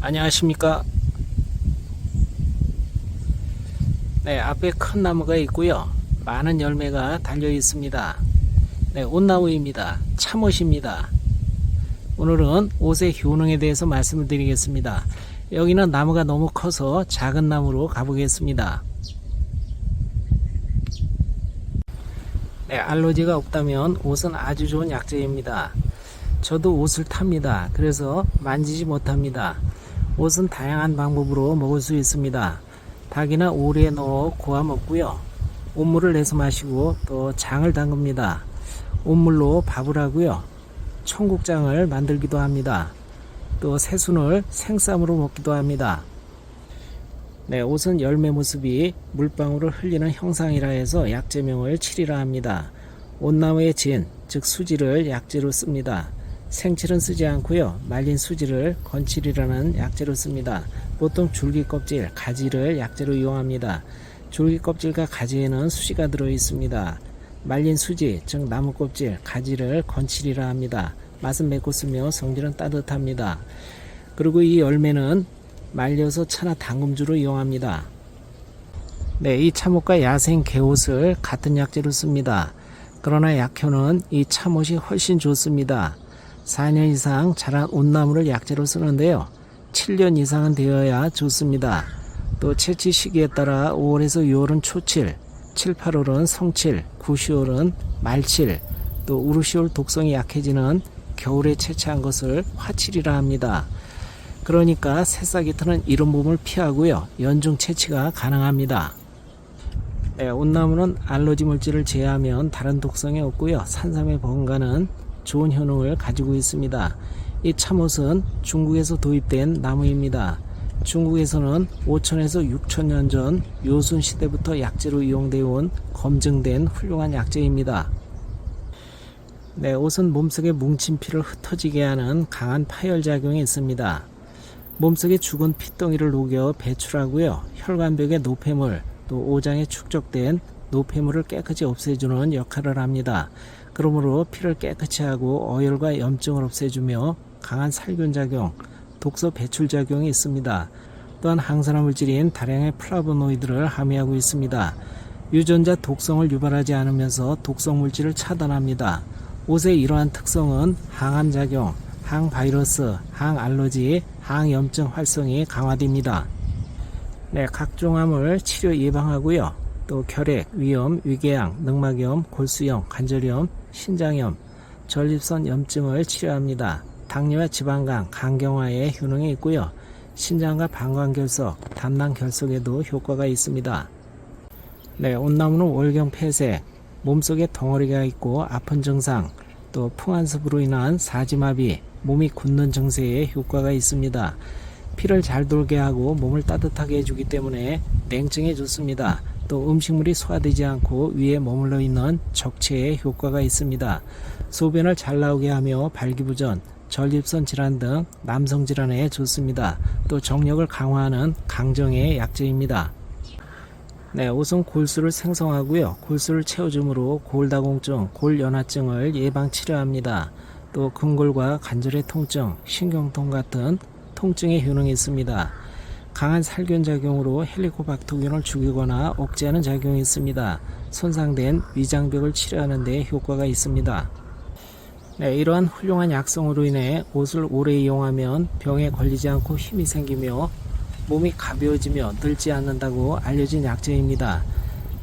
안녕하십니까? 네 앞에 큰 나무가 있고요. 많은 열매가 달려 있습니다. 네 온나무입니다. 참옷입니다. 오늘은 옷의 효능에 대해서 말씀을 드리겠습니다. 여기는 나무가 너무 커서 작은 나무로 가보겠습니다. 네 알러지가 없다면 옷은 아주 좋은 약재입니다. 저도 옷을 탑니다. 그래서 만지지 못합니다 옷은 다양한 방법으로 먹을 수 있습니다. 닭이나 오리에 넣어 구워 먹고요. 온물을 내서 마시고 또 장을 담급니다. 온물로 밥을 하고요. 청국장을 만들기도 합니다. 또 새순을 생쌈으로 먹기도 합니다. 네, 옷은 열매 모습이 물방울을 흘리는 형상이라 해서 약재명을 칠이라 합니다. 온나무의 진, 즉 수지를 약재로 씁니다. 생칠은 쓰지 않고요. 말린 수지를 건칠이라는 약재로 씁니다. 보통 줄기 껍질, 가지를 약재로 이용합니다. 줄기 껍질과 가지에는 수지가 들어 있습니다. 말린 수지, 즉 나무 껍질, 가지를 건칠이라 합니다. 맛은 맵고 쓰며 성질은 따뜻합니다. 그리고 이 열매는 말려서 차나 당금주로 이용합니다. 네, 이 참옷과 야생 개옷을 같은 약재로 씁니다. 그러나 약효는 이 참옷이 훨씬 좋습니다. 4년 이상 자란 온나무를 약재로 쓰는데요. 7년 이상은 되어야 좋습니다. 또 채취 시기에 따라 5월에서 6월은 초칠, 7, 8월은 성칠, 9, 10월은 말칠, 또 우루시올 독성이 약해지는 겨울에 채취한 것을 화칠이라 합니다. 그러니까 새싹이 트는 이런 봄을 피하고요. 연중 채취가 가능합니다. 네, 온나무는 알러지 물질을 제외하면 다른 독성이 없고요. 산삼의 번가는 좋은 효능을 가지고 있습니다. 이 참옷은 중국에서 도입된 나무입니다. 중국에서는 5천에서 6천 년 전 요순 시대부터 약재로 이용되어 온 검증된 훌륭한 약재입니다. 네, 옷은 몸속에 뭉친 피를 흩어지게 하는 강한 파열 작용이 있습니다. 몸속에 죽은 피덩이를 녹여 배출하고요. 혈관벽의 노폐물, 또 오장에 축적된 노폐물을 깨끗이 없애주는 역할을 합니다. 그러므로 피를 깨끗이 하고 어혈과 염증을 없애주며 강한 살균 작용, 독소 배출 작용이 있습니다. 또한 항산화 물질인 다량의 플라보노이드를 함유하고 있습니다. 유전자 독성을 유발하지 않으면서 독성 물질을 차단합니다. 옷의 이러한 특성은 항암 작용, 항바이러스, 항알러지, 항염증 활성이 강화됩니다. 네, 각종 암을 치료 예방하고요. 또 결핵, 위염, 위궤양, 늑막염, 골수염, 관절염, 신장염, 전립선 염증을 치료합니다. 당뇨와 지방간, 간경화에 효능이 있고요. 신장과 방광결석, 담낭결석에도 효과가 있습니다. 네, 온나무는 월경 폐쇄, 몸속에 덩어리가 있고 아픈 증상, 또 풍한습으로 인한 사지마비, 몸이 굳는 증세에 효과가 있습니다. 피를 잘 돌게 하고 몸을 따뜻하게 해주기 때문에 냉증에 좋습니다. 또 음식물이 소화되지 않고 위에 머물러 있는 적체에 효과가 있습니다. 소변을 잘 나오게 하며 발기부전, 전립선 질환 등 남성 질환에 좋습니다. 또 정력을 강화하는 강정의 약재입니다. 네, 우선 골수를 생성하고요. 골수를 채워줌으로 골다공증, 골연화증을 예방 치료합니다. 또 근골과 관절의 통증, 신경통 같은 통증의 효능이 있습니다. 강한 살균 작용으로 헬리코박터균을 죽이거나 억제하는 작용이 있습니다. 손상된 위장벽을 치료하는 데 효과가 있습니다. 네, 이러한 훌륭한 약성으로 인해 옷을 오래 이용하면 병에 걸리지 않고 힘이 생기며 몸이 가벼워지며 늙지 않는다고 알려진 약재입니다.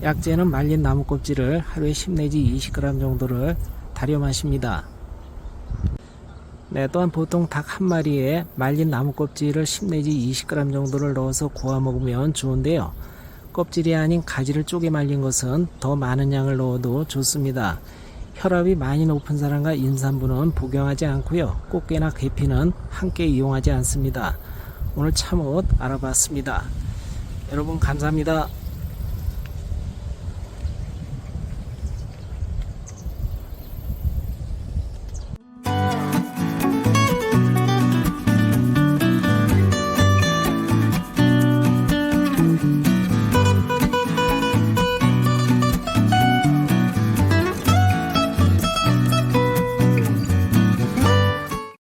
약재는 말린 나무 껍질을 하루에 10 내지 20g 정도를 달여 마십니다. 네, 또한 보통 닭 한 마리에 말린 나무 껍질을 10 내지 20g 정도를 넣어서 구워 먹으면 좋은데요. 껍질이 아닌 가지를 쪼개 말린 것은 더 많은 양을 넣어도 좋습니다. 혈압이 많이 높은 사람과 임산부는 복용하지 않고요. 꽃게나 계피는 함께 이용하지 않습니다. 오늘 참옷 알아봤습니다. 여러분 감사합니다.